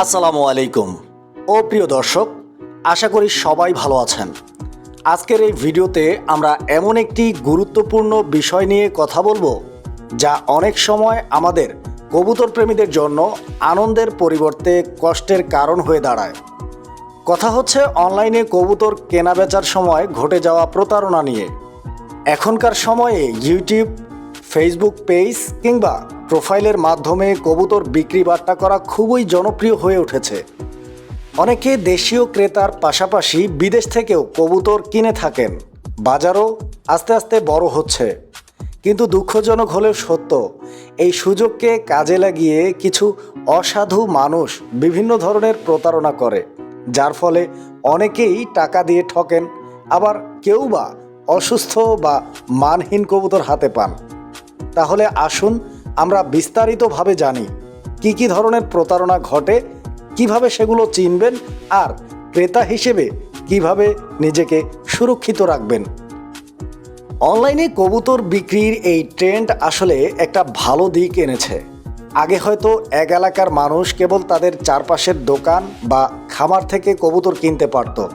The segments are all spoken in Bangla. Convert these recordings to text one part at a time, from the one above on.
আসসালামু আলাইকুম। ও প্রিয় দর্শক, আশা করি সবাই ভালো আছেন। আজকের এই ভিডিওতে আমরা এমন একটি গুরুত্বপূর্ণ বিষয় নিয়ে কথা বলব, যা অনেক সময় আমাদের কবুতর প্রেমীদের জন্য আনন্দের পরিবর্তে কষ্টের কারণ হয়ে দাঁড়ায়। কথা হচ্ছে, অনলাইনে কবুতর কেনা বেচার সময় ঘটে যাওয়া প্রতারণা নিয়ে। এখনকার সময়ে ইউটিউব ফেসবুক পেজ কিংবা প্রোফাইলের মাধ্যমে কবুতর বিক্রি বাট্টা করা খুবই জনপ্রিয় হয়ে উঠেছে। অনেকে দেশীয় ক্রেতার পাশাপাশি বিদেশ থেকেও কবুতর কিনে থাকেন। বাজারও আস্তে আস্তে বড় হচ্ছে। কিন্তু দুঃখজনক হলেও সত্য, এই সুযোগকে কাজে লাগিয়ে কিছু অসাধু মানুষ বিভিন্ন ধরনের প্রতারণা করে, যার ফলে অনেকেই টাকা দিয়ে ঠকেন, আবার কেউ বা অসুস্থ বা মানহীন কবুতর হাতে পান। তাহলে আসুন আমরা বিস্তারিতভাবে জানি কি কি ধরনের প্রতারণা ঘটে, কীভাবে সেগুলো চিনবেন আর ক্রেতা হিসেবে কীভাবে নিজেকে সুরক্ষিত রাখবেন। অনলাইনে কবুতর বিক্রির এই ট্রেন্ড আসলে একটা ভালো দিক এনেছে। আগে হয়তো এক এলাকার মানুষ কেবল তাদের চারপাশের দোকান বা খামার থেকে কবুতর কিনতে পারত।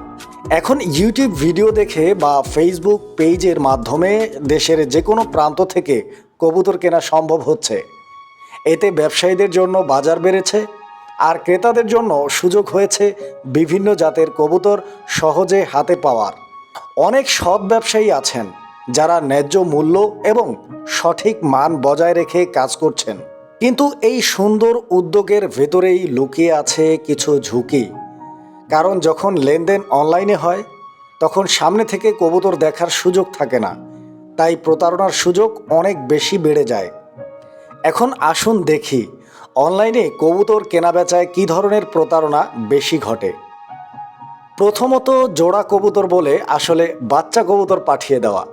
এখন ইউটিউব ভিডিও দেখে বা ফেসবুক পেজের মাধ্যমে দেশের যে কোনো প্রান্ত থেকে কবুতর কেনা সম্ভব হচ্ছে। এতে ব্যবসায়ীদের জন্য বাজার বেড়েছে, আর ক্রেতাদের জন্য সুযোগ হয়েছে বিভিন্ন জাতের কবুতর সহজে হাতে পাওয়ার। অনেক সৎ ব্যবসায়ী আছেন, যারা ন্যায্য মূল্য এবং সঠিক মান বজায় রেখে কাজ করছেন। কিন্তু এই সুন্দর উদ্যোগের ভেতরেই লুকিয়ে আছে কিছু ঝুঁকি। কারণ যখন লেনদেন অনলাইনে হয়, তখন সামনে থেকে কবুতর দেখার সুযোগ থাকে না। তাই প্রতারণার সুযোগ অনেক বেশি বেড়ে যায়। এখন আসুন দেখি, অনলাইনে কবুতর কেনাবেচায় কী ধরনের প্রতারণা বেশি ঘটে? প্রথমত জোড়া কবুতর বলে আসলে বাচ্চা কবুতর পাঠিয়ে দেওয়া।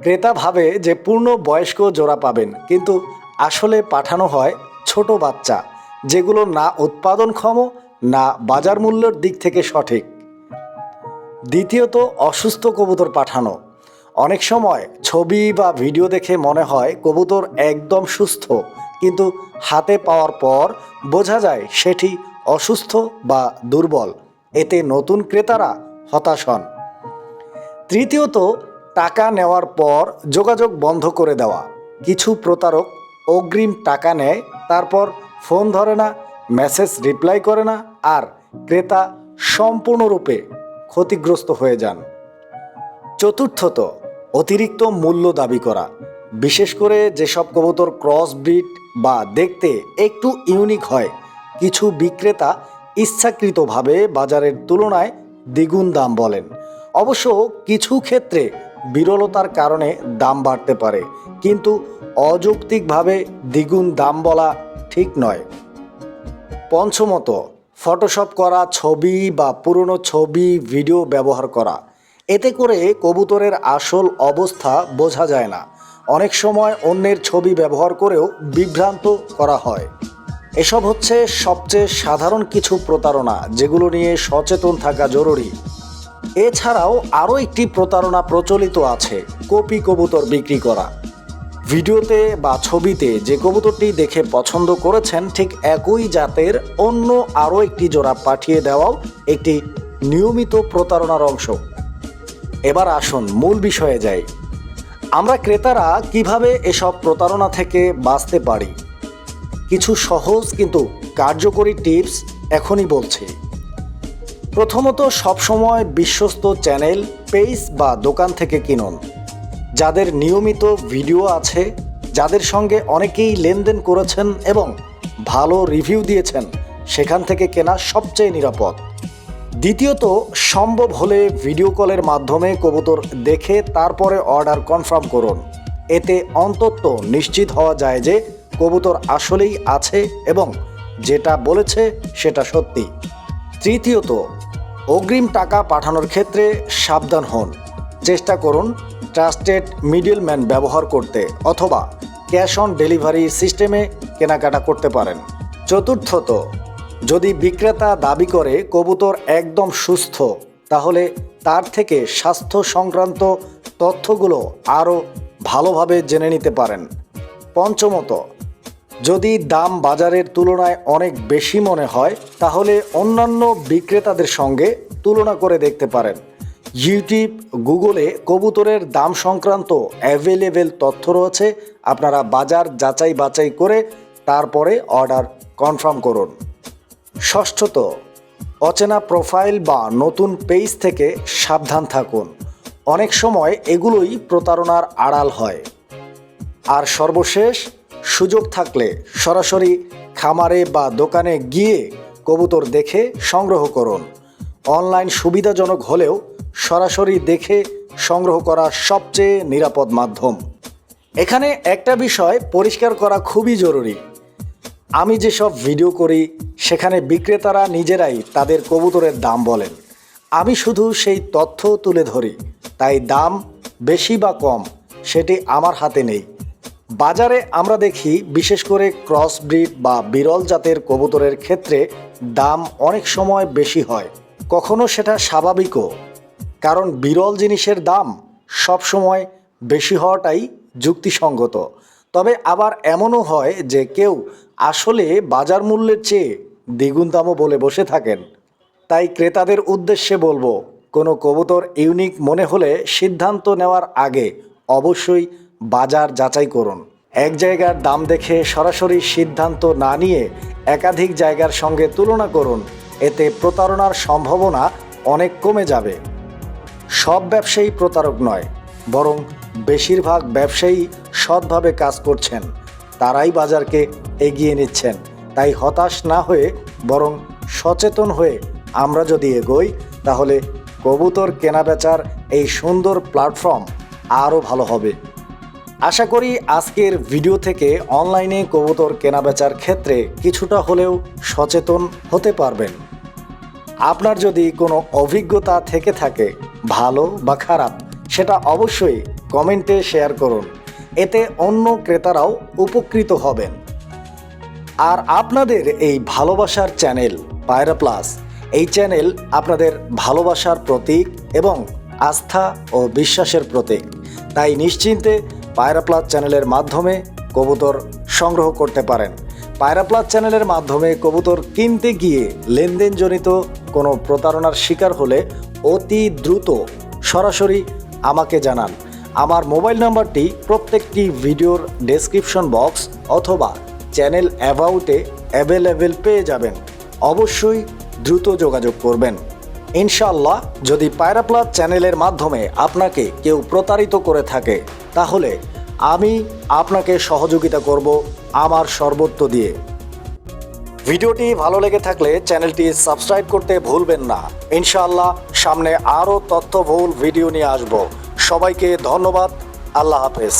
ক্রেতা ভাবে যে পূর্ণ বয়স্ক জোড়া পাবেন, কিন্তু আসলে পাঠানো হয় ছোট বাচ্চা, যেগুলো না উৎপাদনক্ষম, না বাজার মূল্যের দিক থেকে সঠিক। দ্বিতীয়ত অসুস্থ কবুতর পাঠানো। অনেক সময় ছবি বা ভিডিও দেখে মনে হয় কবুতর একদম সুস্থ, কিন্তু হাতে পাওয়ার পর বোঝা যায় সেটি অসুস্থ বা দুর্বল। এতে নতুন ক্রেতারা হতাশ হন। তৃতীয়ত, টাকা নেওয়ার পর যোগাযোগ বন্ধ করে দেওয়া। কিছু প্রতারক অগ্রিম টাকা নেয়, তারপর ফোন ধরে না, মেসেজ রিপ্লাই করে না আর ক্রেতা সম্পূর্ণরূপে ক্ষতিগ্রস্ত হয়ে যান। চতুর্থত অতিরিক্ত মূল্য দাবি করা। বিশেষ করে যেসব কবুতর ক্রস ব্রিড বা দেখতে একটু ইউনিক হয়, কিছু বিক্রেতা ইচ্ছাকৃতভাবে বাজারের তুলনায় দ্বিগুণ দাম বলেন। অবশ্য কিছু ক্ষেত্রে বিরলতার কারণে দাম বাড়তে পারে, কিন্তু অযৌক্তিকভাবে দ্বিগুণ দাম বলা ঠিক নয়। পঞ্চমত ফটোশপ করা ছবি বা পুরনো ছবি ভিডিও ব্যবহার করা। এতে করে কবুতরের আসল অবস্থা বোঝা যায় না। অনেক সময় অন্যের ছবি ব্যবহার করেও বিভ্রান্ত করা হয়। এসব হচ্ছে সবচেয়ে সাধারণ কিছু প্রতারণা, যেগুলো নিয়ে সচেতন থাকা জরুরি। এছাড়াও আরও একটি প্রতারণা প্রচলিত আছে, কপি কবুতর বিক্রি করা। ভিডিওতে বা ছবিতে যে কবুতরটি দেখে পছন্দ করেছেন, ঠিক একই জাতের অন্য আরও একটি জোড়া পাঠিয়ে দেওয়াও একটি নিয়মিত প্রতারণার অংশ। এবার আসুন মূল বিষয়ে যাই। আমরা ক্রেতারা কীভাবে এসব প্রতারণা থেকে বাঁচতে পারি? কিছু সহজ কিন্তু কার্যকরী টিপস এখনই বলছি। প্রথমত সবসময় বিশ্বস্ত চ্যানেল, পেজ বা দোকান থেকে কিনুন। যাদের নিয়মিত ভিডিও আছে, যাদের সঙ্গে অনেকেই লেনদেন করেছেন এবং ভালো রিভিউ দিয়েছেন, সেখান থেকে কেনা সবচেয়ে নিরাপদ। দ্বিতীয়ত, সম্ভব হলে ভিডিও কলের মাধ্যমে কবুতর দেখে তারপরে অর্ডার কনফার্ম করুন। এতে অন্তত নিশ্চিত হওয়া যায় যে কবুতর আসলেই আছে এবং যেটা বলেছে সেটা সত্যি। তৃতীয়ত, অগ্রিম টাকা পাঠানোর ক্ষেত্রে সাবধান হন। চেষ্টা করুন ট্রাস্টেড মিডিলম্যান ব্যবহার করতে অথবা ক্যাশ অন ডেলিভারি সিস্টেমে কেনাকাটা করতে পারেন। চতুর্থত যদি বিক্রেতা দাবি করে কবুতর একদম সুস্থ, তাহলে তার থেকে স্বাস্থ্য সংক্রান্ত তথ্যগুলো আরও ভালোভাবে জেনে নিতে পারেন। পঞ্চমত, যদি দাম বাজারের তুলনায় অনেক বেশি মনে হয়, তাহলে অন্যান্য বিক্রেতাদের সঙ্গে তুলনা করে দেখতে পারেন। ইউটিউব, গুগলে কবুতরের দাম সংক্রান্ত অ্যাভেলেবেল তথ্য রয়েছে, আপনারা বাজার যাচাই বাছাই করে তারপরে অর্ডার কনফার্ম করুন। ষষ্ঠত, অচেনা প্রোফাইল বা নতুন পেজ থেকে সাবধান থাকুন। অনেক সময় এগুলোই প্রতারণার আড়াল হয়। আর সর্বশেষ, সুযোগ থাকলে সরাসরি খামারে বা দোকানে গিয়ে কবুতর দেখে সংগ্রহ করুন। অনলাইন সুবিধাজনক হলেও সরাসরি দেখে সংগ্রহ করা সবচেয়ে নিরাপদ মাধ্যম। এখানে একটা বিষয় পরিষ্কার করা খুবই জরুরি। আমি যেসব ভিডিও করি সেখানে বিক্রেতারা নিজেরাই তাদের কবুতরের দাম বলেন। আমি শুধু সেই তথ্য তুলে ধরি, তাই দাম বেশি বা কম সেটি আমার হাতে নেই। বাজারে আমরা দেখি বিশেষ করে ক্রস ব্রিড বা বিরল জাতের কবুতরের ক্ষেত্রে দাম অনেক সময় বেশি হয়। কখনো সেটা স্বাভাবিকও, কারণ বিরল জিনিসের দাম সবসময় বেশি হওয়াটাই যুক্তিসঙ্গত। তবে আবার এমনও হয় যে কেউ আসলে বাজার মূল্যের চেয়ে দ্বিগুণ বলে বসে থাকেন। তাই ক্রেতাদের উদ্দেশ্যে বলব, কোনো কবুতর ইউনিক মনে হলে সিদ্ধান্ত নেওয়ার আগে অবশ্যই বাজার যাচাই করুন। এক জায়গার দাম দেখে সরাসরি সিদ্ধান্ত না নিয়ে একাধিক জায়গার সঙ্গে তুলনা করুন। এতে প্রতারণার সম্ভাবনা অনেক কমে যাবে। সব ব্যবসায়ী প্রতারক নয়, বরং বেশিরভাগ ব্যবসায়ী সৎভাবে কাজ করছেন। তারাই বাজারকে এগিয়ে নিচ্ছেন। তাই হতাশ না হয়ে বরং সচেতন হয়ে আমরা যদি এগোই, তাহলে কবুতর কেনাবেচার এই সুন্দর প্ল্যাটফর্ম আরও ভালো হবে। আশা করি আজকের ভিডিও থেকে অনলাইনে কবুতর কেনাবেচার ক্ষেত্রে কিছুটা হলেও সচেতন হতে পারবেন। আপনার যদি কোনো অভিজ্ঞতা থেকে থাকে, ভালো বা খারাপ, সেটা অবশ্যই কমেন্টে শেয়ার করুন। এতে অন্য ক্রেতারাও উপকৃত হবেন। আর আপনাদের এই ভালোবাসার চ্যানেল পায়রা প্লাস, এই চ্যানেল আপনাদের ভালোবাসার প্রতীক এবং আস্থা ও বিশ্বাসের প্রতীক। তাই নিশ্চিন্তে পায়রা প্লাস চ্যানেলের মাধ্যমে কবুতর সংগ্রহ করতে পারেন। পায়রা প্লাস চ্যানেলের মাধ্যমে কবুতর কিনতে গিয়ে লেনদেনজনিত কোনো প্রতারণার শিকার হলে অতি দ্রুত সরাসরি আমাকে জানান। আমার মোবাইল নাম্বারটি প্রত্যেকটি ভিডিওর ডেসক্রিপশন বক্স অথবা চ্যানেল অ্যাবাউটে অ্যাভেলেবেল পেয়ে যাবেন। অবশ্যই দ্রুত যোগাযোগ করবেন। ইনশাল্লাহ যদি পায়রা প্লাস চ্যানেলের মাধ্যমে আপনাকে কেউ প্রতারিত করে থাকে, তাহলে আমি আপনাকে সহযোগিতা করব আমার সর্বত্র দিয়ে। ভিডিওটি ভালো লেগে থাকলে চ্যানেলটি সাবস্ক্রাইব করতে ভুলবেন না। ইনশাআল্লাহ, সামনে আরও তথ্যবহুল ভিডিও নিয়ে আসব। সবাইকে ধন্যবাদ। আল্লাহ হাফেজ।